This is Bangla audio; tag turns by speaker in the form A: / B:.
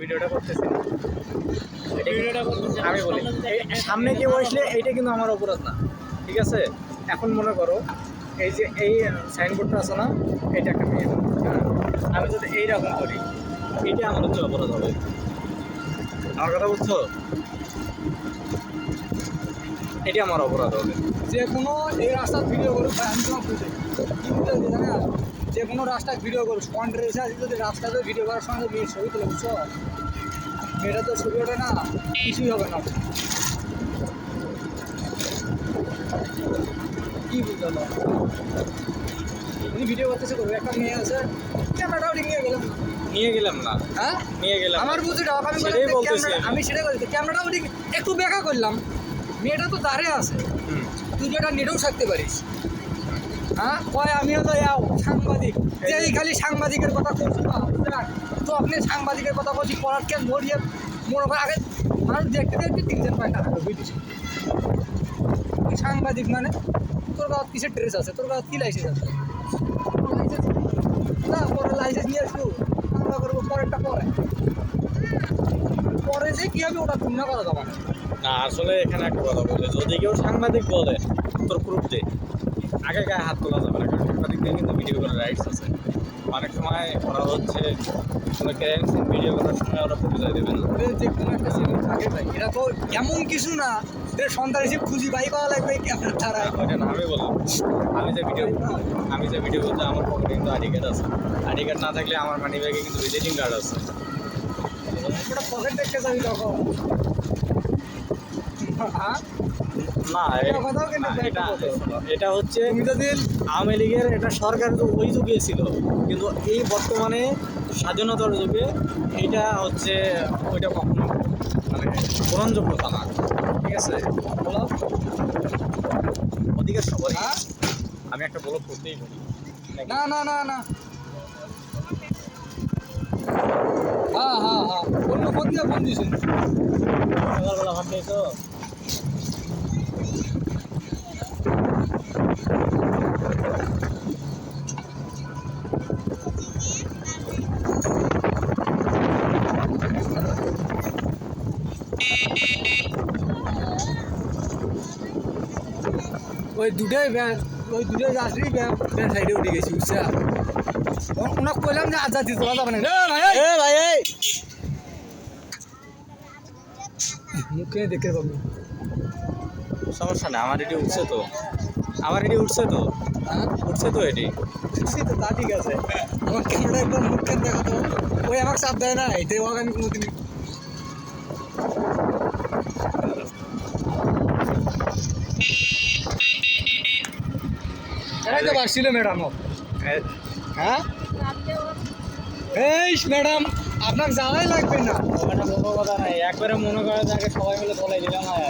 A: ভিডিওটা করতেছি আমি বলি এই সামনে কেউ আসলে এইটা কিন্তু আমার অপরাধ না ঠিক আছে? এখন মনে করো এই যে এই সাইনবোর্ডটা আছে না এটা একটা মেয়ে হ্যাঁ? আমি যদি এইরকম করি এটা আমার হচ্ছে অপরাধ হবে। আমার কথা বুঝছ? এটা আমার অপরাধ হবে।
B: যে কোনো এই রাস্তার ভিডিও করুক আমি তোমার বুঝে কি বুঝে জানা যে কোনো রাস্তায় ভিডিও করুক ফ্রন্টে এসে আজকে যদি রাস্তাতে ভিডিও করার সঙ্গে মেয়ের ছবি তুলে বুঝছ? মেয়েটা তো ছবি ওঠে না কিছুই হবে না। কি বুঝতে তুমি ভিডিও করতেছে করবে একটা মেয়ে আছে। ক্যামেরাটাও নিয়ে গেলাম।
A: নিয়ে গেলাম না।
B: হ্যাঁ?
A: নিয়ে গেলাম।
B: আমার বুঝি আমি বললাম
A: সেটাই বলতেছি আমি।
B: আমি সেটাই বলছি ক্যামেরাটা ওদিকে একটু বেকা করলাম। মেয়েটা তো দাঁড়িয়ে আছে। তুই যেটা নেটেও থাকতে পারিস। হ্যাঁ? কয়, আমিও তো যাও সাংবাদিক। যে খালি সাংবাদিকের কথা না তো আপনি সাংবাদিকের কথা বলছি, পড়ার কেন মরিয়ে মোর ওপর আগে মানুষ দেখতে দেখতে তিনজন পায় টাকা বুঝিস তুই সাংবাদিক মানে? তোর গাঁত কিসের ড্রেস আছে? তোর গাঁত কি লাইসেন্স আছে? না, পরে লাইসেন্স নিয়ে আসব। আমরা করব পরেরটা পরে। পরে যে কী হবে, ওটা তুমি না করা যাবে না
A: না আসলে এখানে একটা কথা বলে, যদি কেউ সাংবাদিক বলে, তোর প্রুফ দে আগে গায়ে হাত তোলা যাবে না কারণ সাংবাদিকদের কিন্তু ভিডিও করার রাইটস আছে। অনেক সময় ওরা হচ্ছে কোনো ক্রাইম ভিডিও করার সময় ওরা পরিচয় দেবে না।
B: ওদের যে কোনো একটা সিনেমা থাকে ভাই এরা তো এমন কিছু না যে সন্তান এসে খুঁজি বাই পাওয়া লাগবে ক্যামেরা ছাড়া
A: ওইটা না আমি বললাম। আমি যে ভিডিও আমি যে ভিডিও করতে আমার পকেটে কিন্তু আইডি কার্ড আছে। আইডি কার্ড না থাকলে আমার মানি ব্যাগে কিন্তু ভিজিটিং কার্ড আছে।
B: ওটা পকেট দেখতে যাবি তখন।
A: না
B: এটা
A: এটা এটা হচ্ছে আওয়ামী লীগের এটা সরকার তো ওই যুগে ছিল। কিন্তু এই বর্তমানে স্বাধীনতার যুগে এটা হচ্ছে ওইটা কখনো মানে গ্রহণযোগ্যতা না। ঠিক আছে?
B: বলো।
A: অধিকার সবাই।
B: হ্যাঁ?
A: আমি একটা বলো করতেই পারি।
B: না না না না। হ্যাঁ হ্যাঁ হ্যাঁ। অন্য ফোন দিয়ে ফোন দিয়েছেন
A: সকালবেলা ভাত খাইছো
B: ওই দুটাই ব্যান ওই দুটাই যাত্রী ব্যান ব্যান সাইডে উঠে গেছি বুঝছা? ওনাকে কইলাম যে আজাদ দিতে তোলা যাবে না। এ ভাই!
A: এ
B: মুখে দেখে পাবো।
A: সমস্যা নেই আমার এটি উঠছে তো। আমার এটি উঠছে তো। উঠছে তো এটি।
B: বুঝছি তো তা ঠিক আছে। আমার ক্যামেরা একদম মুখ কেন দেখা তো ওই আমাকে চাপ দেয় না এটাই ওকে আমি কোনোদিন এরাই তো বাসছিল ম্যাডাম। হ্যাঁ? এই ম্যাডাম আপনার যাওয়াই লাগবে না।
A: একবারে মনে করে তাকে সবাই মিলে তোলাই দিলাম হয়